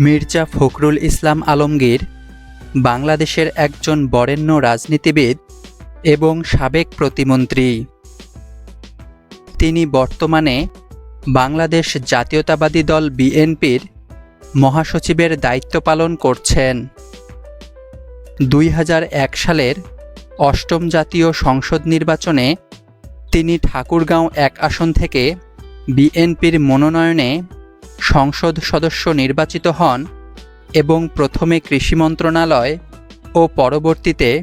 মির্জা ফখরুল ইসলাম আলমগীর বাংলাদেশের একজন বরেণ্য রাজনীতিবিদ এবং সাবেক প্রতিমন্ত্রী। তিনি বর্তমানে বাংলাদেশ জাতীয়তাবাদী দল বিএনপির মহাসচিবের দায়িত্ব পালন করছেন। দুই হাজার এক সালের অষ্টম জাতীয় সংসদ নির্বাচনে তিনি ঠাকুরগাঁও এক আসন থেকে বিএনপির মনোনয়নে সংসদ সদস্য নির্বাচিত হন এবং প্রথমে কৃষি মন্ত্রণালয় ও পরবর্তীতে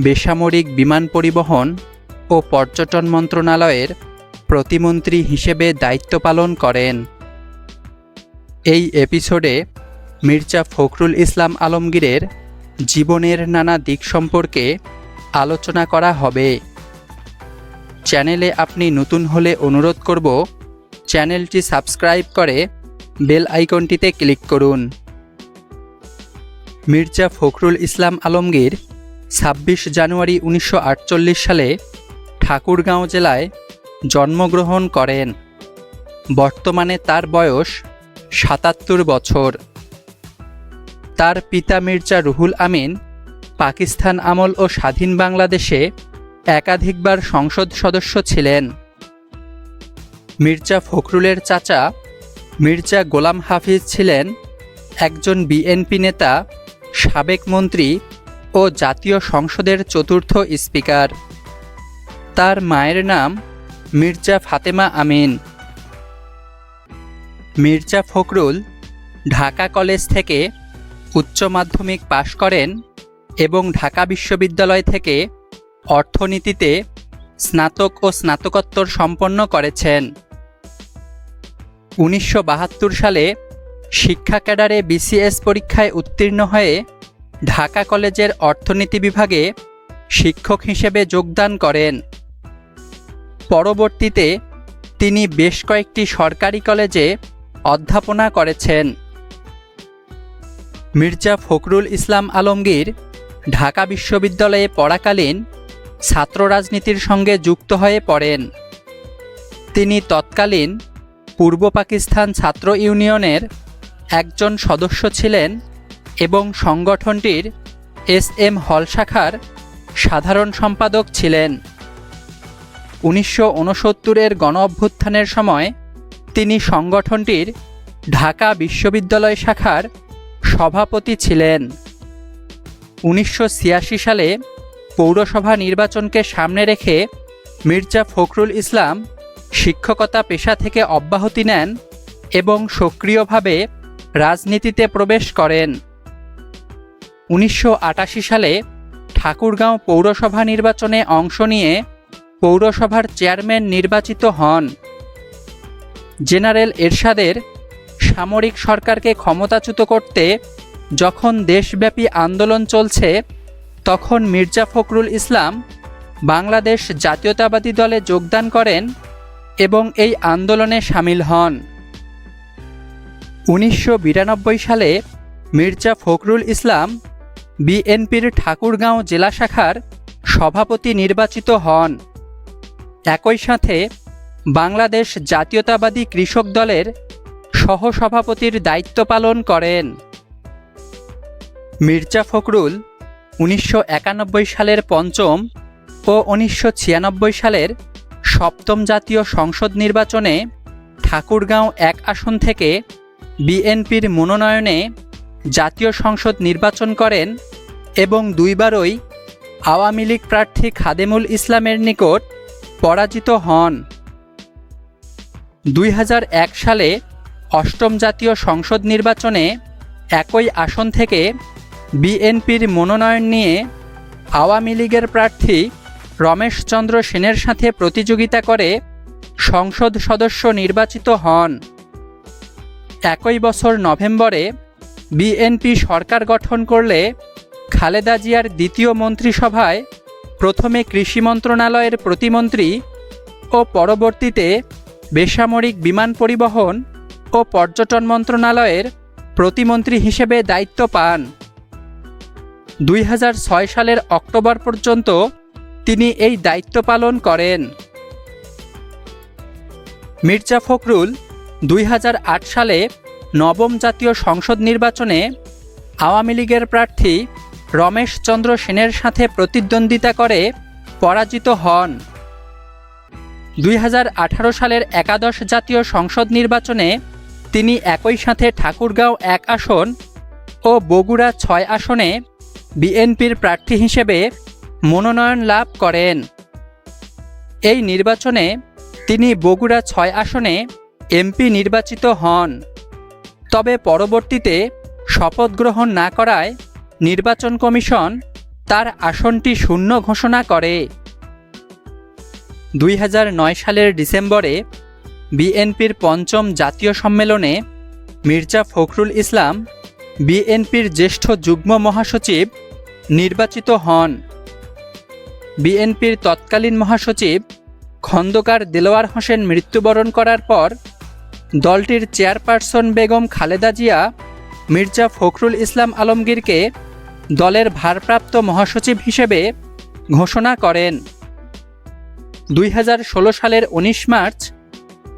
বেসামরিক বিমান পরিবহন ও পর্যটন মন্ত্রণালয়ের প্রতিমন্ত্রী হিসেবে দায়িত্ব পালন করেন। এই এপিসোডে মির্জা ফখরুল ইসলাম আলমগীরের জীবনের নানা দিক সম্পর্কে আলোচনা করা হবে। চ্যানেলে আপনি নতুন হলে অনুরোধ করব, চ্যানেলটি সাবস্ক্রাইব করে বেল আইকনটিতে ক্লিক করুন। মির্জা ফখরুল ইসলাম আলমগীর ছাব্বিশ জানুয়ারি উনিশশো আটচল্লিশ সালে ঠাকুরগাঁও জেলায় জন্মগ্রহণ করেন। বর্তমানে তার বয়স সাতাত্তর বছর। তার পিতা মির্জা রুহুল আমিন পাকিস্তান আমল ও স্বাধীন বাংলাদেশে একাধিকবার সংসদ সদস্য ছিলেন। মির্জা ফখরুলের চাচা মির্জা গোলাম হাফিজ ছিলেন একজন বিএনপি নেতা, সাবেক মন্ত্রী ও জাতীয় সংসদের চতুর্থ স্পিকার। তার মায়ের নাম মির্জা ফাতেমা আমিন। মির্জা ফখরুল ঢাকা কলেজ থেকে উচ্চ মাধ্যমিক পাশ করেন এবং ঢাকা বিশ্ববিদ্যালয় থেকে অর্থনীতিতে স্নাতক ও স্নাতকোত্তর সম্পন্ন করেছেন। উনিশশো বাহাত্তর সালে শিক্ষা ক্যাডারে বিসিএস পরীক্ষায় উত্তীর্ণ হয়ে ঢাকা কলেজের অর্থনীতি বিভাগে শিক্ষক হিসেবে যোগদান করেন। পরবর্তীতে তিনি বেশ কয়েকটি সরকারি কলেজে অধ্যাপনা করেছেন। মির্জা ফখরুল ইসলাম আলমগীর ঢাকা বিশ্ববিদ্যালয়ে পড়াকালীন ছাত্র রাজনীতির সঙ্গে যুক্ত হয়ে পড়েন। তিনি তৎকালীন পূর্ব পাকিস্তান ছাত্র ইউনিয়নের একজন সদস্য ছিলেন এবং সংগঠনটির এস এম হল শাখার সাধারণ সম্পাদক ছিলেন। উনিশশো উনসত্তরের গণ অভ্যুত্থানের সময় তিনি সংগঠনটির ঢাকা বিশ্ববিদ্যালয় শাখার সভাপতি ছিলেন। উনিশশো ছিয়াশি সালে পৌরসভা নির্বাচনকে সামনে রেখে মির্জা ফখরুল ইসলাম শিক্ষকতা পেশা থেকে অব্যাহতি নেন এবং সক্রিয়ভাবে রাজনীতিতে প্রবেশ করেন। উনিশশো আটাশি সালে ঠাকুরগাঁও পৌরসভা নির্বাচনে অংশ নিয়ে পৌরসভার চেয়ারম্যান নির্বাচিত হন। জেনারেল এরশাদের সামরিক সরকারকে ক্ষমতাচ্যুত করতে যখন দেশব্যাপী আন্দোলন চলছে, তখন মির্জা ফখরুল ইসলাম বাংলাদেশ জাতীয়তাবাদী দলে যোগদান করেন এবং এই আন্দোলনে সামিল হন। উনিশশো বিরানব্বই সালে মির্জা ফখরুল ইসলাম বিএনপির ঠাকুরগাঁও জেলা শাখার সভাপতি নির্বাচিত হন। একই সাথে বাংলাদেশ জাতীয়তাবাদী কৃষক দলের সহসভাপতির দায়িত্ব পালন করেন। মির্জা ফখরুল উনিশশো একানব্বই সালের পঞ্চম ও উনিশশো ছিয়ানব্বই সালের সপ্তম জাতীয় সংসদ নির্বাচনে ঠাকুরগাঁও এক আসন থেকে বিএনপির মনোনয়নে জাতীয় সংসদ নির্বাচন করেন এবং দুইবারই আওয়ামী লীগ প্রার্থী খাদেমুল ইসলামের নিকট পরাজিত হন। দুই হাজার এক সালে অষ্টম জাতীয় সংসদ নির্বাচনে একই আসন থেকে বিএনপির মনোনয়ন নিয়ে আওয়ামী লীগের প্রার্থী রমেশচন্দ্র সেনের সাথে প্রতিযোগিতা করে সংসদ সদস্য নির্বাচিত হন। একই বছর নভেম্বরে বিএনপি সরকার গঠন করলে খালেদা জিয়ার দ্বিতীয় মন্ত্রিসভায় প্রথমে কৃষি মন্ত্রণালয়ের প্রতিমন্ত্রী ও পরবর্তীতে বেসামরিক বিমান পরিবহন ও পর্যটন মন্ত্রণালয়ের প্রতিমন্ত্রী হিসেবে দায়িত্ব পান। দুই হাজার ছয় সালের অক্টোবর পর্যন্ত তিনি এই দায়িত্ব পালন করেন। মির্জা ফখরুল দুই হাজার আট সালে নবম জাতীয় সংসদ নির্বাচনে আওয়ামী লীগের প্রার্থী রমেশ চন্দ্র সেনের সাথে প্রতিদ্বন্দ্বিতা করে পরাজিত হন। দুই হাজার আঠারো সালের একাদশ জাতীয় সংসদ নির্বাচনে তিনি একই সাথে ঠাকুরগাঁও এক আসন ও বগুড়া ছয় আসনে বিএনপির প্রার্থী হিসেবে মনোনয়ন লাভ করেন। এই নির্বাচনে তিনি বগুড়া ছয় আসনে এমপি নির্বাচিত হন। তবে পরবর্তীতে শপথ গ্রহণ না করায় নির্বাচন কমিশন তার আসনটি শূন্য ঘোষণা করে। দুই হাজার নয় সালের ডিসেম্বরে বিএনপির পঞ্চম জাতীয় সম্মেলনে মির্জা ফখরুল ইসলাম বিএনপির জ্যেষ্ঠ যুগ্ম মহাসচিব নির্বাচিত হন। বিএনপির তৎকালীন মহাসচিব খন্দকার দেলোয়ার হোসেন মৃত্যুবরণ করার পর দলটির চেয়ারপারসন বেগম খালেদা জিয়া, মির্জা ফখরুল ইসলাম আলমগীরকে দলের ভারপ্রাপ্ত মহাসচিব হিসেবে ঘোষণা করেন। দুই হাজার ষোলো সালের ১৯ মার্চ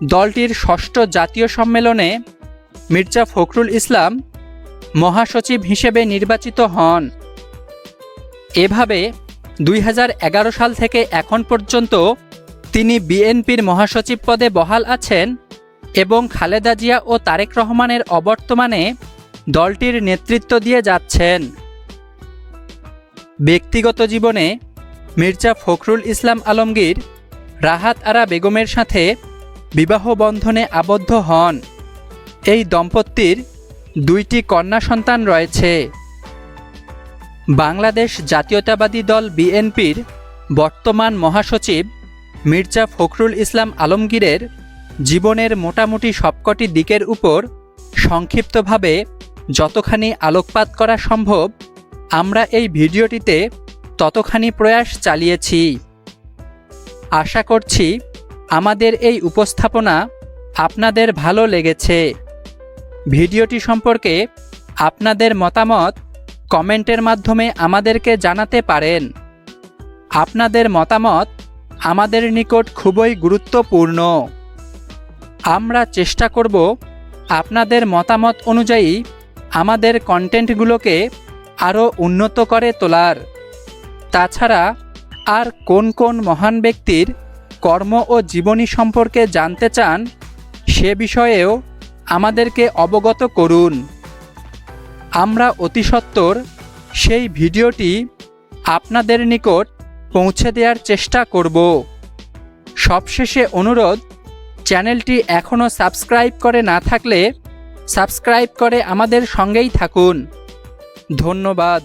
দলটির ষষ্ঠ জাতীয় সম্মেলনে মির্জা ফখরুল ইসলাম মহাসচিব হিসেবে নির্বাচিত হন। এভাবে দুই হাজার এগারো সাল থেকে এখন পর্যন্ত তিনি বিএনপির মহাসচিব পদে বহাল আছেন এবং খালেদা জিয়া ও তারেক রহমানের অবর্তমানে দলটির নেতৃত্ব দিয়ে যাচ্ছেন। ব্যক্তিগত জীবনে মির্জা ফখরুল ইসলাম আলমগীর, রাহাত আরা বেগমের সাথে বিবাহ বন্ধনে আবদ্ধ হন। এই দম্পতির দুইটি কন্যা সন্তান রয়েছে। বাংলাদেশ জাতীয়তাবাদী দল বিএনপির বর্তমান মহাসচিব মির্জা ফখরুল ইসলাম আলমগীরের জীবনের মোটামুটি সবকটি দিকের উপর সংক্ষিপ্তভাবে যতখানি আলোকপাত করা সম্ভব, আমরা এই ভিডিওটিতে ততখানি প্রয়াস চালিয়েছি। আশা করছি আমাদের এই উপস্থাপনা আপনাদের ভালো লেগেছে। ভিডিওটি সম্পর্কে আপনাদের মতামত কমেন্টের মাধ্যমে আমাদেরকে জানাতে পারেন। আপনাদের মতামত আমাদের নিকট খুবই গুরুত্বপূর্ণ। আমরা চেষ্টা করব আপনাদের মতামত অনুযায়ী আমাদের কন্টেন্টগুলোকে আরও উন্নত করে তোলার। তাছাড়া আর কোন কোন মহান ব্যক্তির কর্ম ও জীবনী সম্পর্কে জানতে চান সে বিষয়েও আমাদেরকে অবগত করুন। আমরা অতি সত্বর সেই ভিডিওটি আপনাদের নিকট পৌঁছে দেওয়ার চেষ্টা করব। সবশেষে অনুরোধ, চ্যানেলটি এখনও সাবস্ক্রাইব করে না থাকলে সাবস্ক্রাইব করে আমাদের সঙ্গেই থাকুন। ধন্যবাদ।